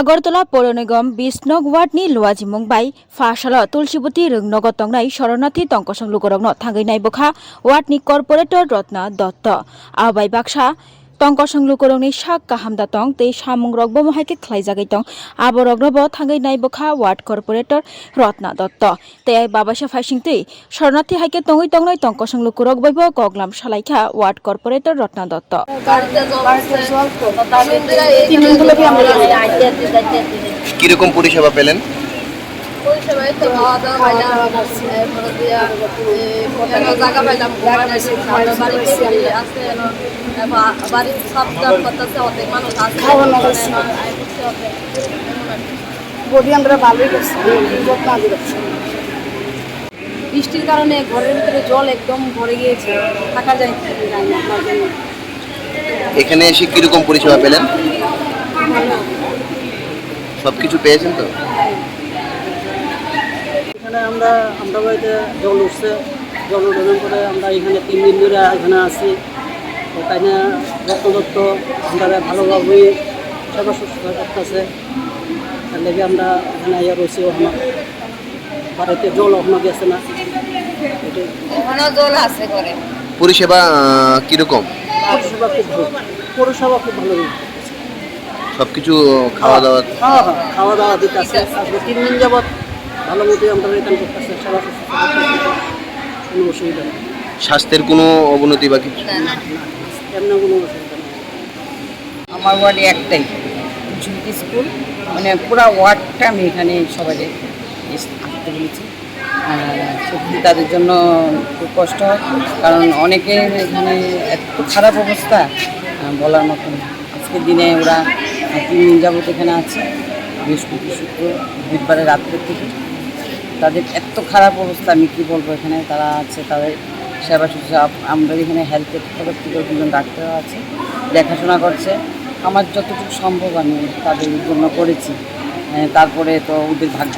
আগরতলা পৌর নিগম বিশনগ ওয়ার্ড নি লুয়াজি মুম্বাই ফাশাল তুলসীবতী রংনগ তংনাই শরণার্থী তংকসং লুকরগ্ন থাঙ্গৈনাই বখা ওয়ার্ডনি কর্পোরেটর রত্না দত্ত। আবাই বাক্সা তং করং সাক কাহাম দা তং তেই সামং রক বমহাইকে খ্লাইজাগাই তং। আবর অগ্রব থাঙ্গাই নাই বখা ওয়ার্ড কর্পোরেটর রত্না দত্ত। তে বাবা সাফাই সিং তুই শরণার্থী হাইকে তঙ্গই নয় তং কসং করক বৈব কগলাম সালাইখা ওয়ার্ড কর্পোরেটর রত্না দত্ত। কীরকম পরিষেবা পেলেন? জায়গা পাইলাম বাড়ির সব করতেছে অর্ধেক মানুষ আসছে। বডি আমরা ভালোই করছি বৃষ্টির কারণে ঘরের ভিতরে জল একদম ভরে গিয়েছে থাকা যায়। এখানে এসে কীরকম পরিষেবা পেলেন? সব কিছু পেয়েছেন তো? এখানে আমরা আমরা বাড়িতে জল উঠছে জল উঠানোর পরে আমরা এখানে তিন দিন ধরে এখানে আছি। যত্ন দত্ত আমরা ভালোভাবে সেবা শুশ্রূষা করতেছে। তার লেগে আমরা এখানে ইয়ে রয়েছি ওখানে। বাড়িতে জল ওখানে গেছে না। জল আছে করে পরিষেবা কীরকম? পৌরসভা খুব ভালো। পৌরসভা খুব ভালো। সব কিছু খাওয়া দাওয়া? হ্যাঁ হ্যাঁ খাওয়া দাওয়া দিতে আছে আজকে তিন দিন যাবৎ ভালো মতো আমরা এখানে করতেছে সেবা শুশ্রূষা কোনো অসুবিধা নেই। স্বাস্থ্যের কোনো অবনতি বা কিছু? এমন কোনো অসুবিধা নেই আমার ওয়ার্ডে একটাই। ঝুঁকি স্কুল? মানে পুরো ওয়ার্ডটা আমি এখানে সবাই আসতে বলেছি আর সত্যি তাদের জন্য খুব কষ্ট হয়। কারণ অনেকে এখানে এত খারাপ অবস্থা বলার মতন আজকের দিনে ওরা তিন দিন যাবত এখানে আছে। বৃহস্পতি শুক্র বুধবারে রাত্রের থেকে। তাদের এত খারাপ অবস্থা আমি কী বলব এখানে? তারা আছে তাদের সেবা শুশ্রূষা আমরা এখানে হেলথের তরফ থেকে দুজন ডাক্তার আছে দেখাশোনা করছে। আমার যতটুকু সম্ভব আমি তাদের জন্য করেছি। তারপরে তো ওদের ভাগ্য।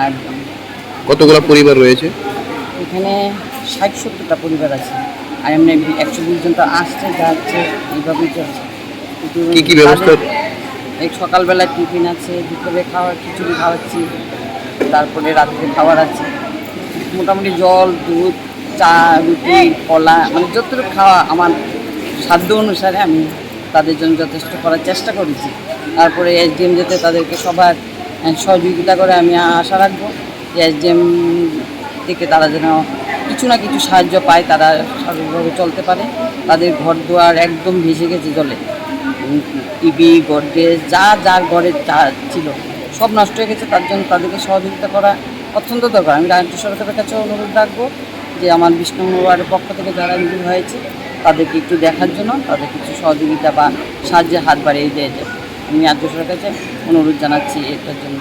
আর কতগুলো পরিবার রয়েছে? এখানে ষাট সত্তরটা পরিবার আছে। আর এমনি একশো বিশ জন তো আসছে যাচ্ছে এইভাবেই চলছে। কি কি ব্যবস্থা? এই সকালবেলা টিফিন আছে দুপুরে খাওয়ার খিচুড়ি খাওয়াচ্ছি তারপরে রাত্রে খাবার আছে। মোটামুটি জল দুধ চা রুটি কলা মানে যতটুকু খাওয়া আমার সাধ্য অনুসারে আমি তাদের জন্য যথেষ্ট করার চেষ্টা করেছি। তারপরে এসডিএম যেতে তাদেরকে সবার সহযোগিতা করে আমি আশা রাখব যে এসডিএম থেকে তারা যেন কিছু না কিছু সাহায্য পায় তারা স্বাভাবিকভাবে চলতে পারে। তাদের ঘর দুয়ার একদম ভেসে গেছে জলে। টিভি গডরেজ যা যার ঘরে যা ছিল সব নষ্ট হয়ে গেছে তার জন্য তাদেরকে সহযোগিতা করা অত্যন্ত দরকার। আমি রাজ্য সরকারের কাছে অনুরোধ রাখব যে আমার বিষ্ণু ওয়ার্ডের পক্ষ থেকে যারা ইনজুর হয়েছে, তাদেরকে একটু দেখার জন্য, তাদের কিছু সহযোগিতা বা সাহায্যের হাত বাড়িয়ে দেওয়া যায় আমি রাজ্য কাছে অনুরোধ জানাচ্ছি এটার জন্য।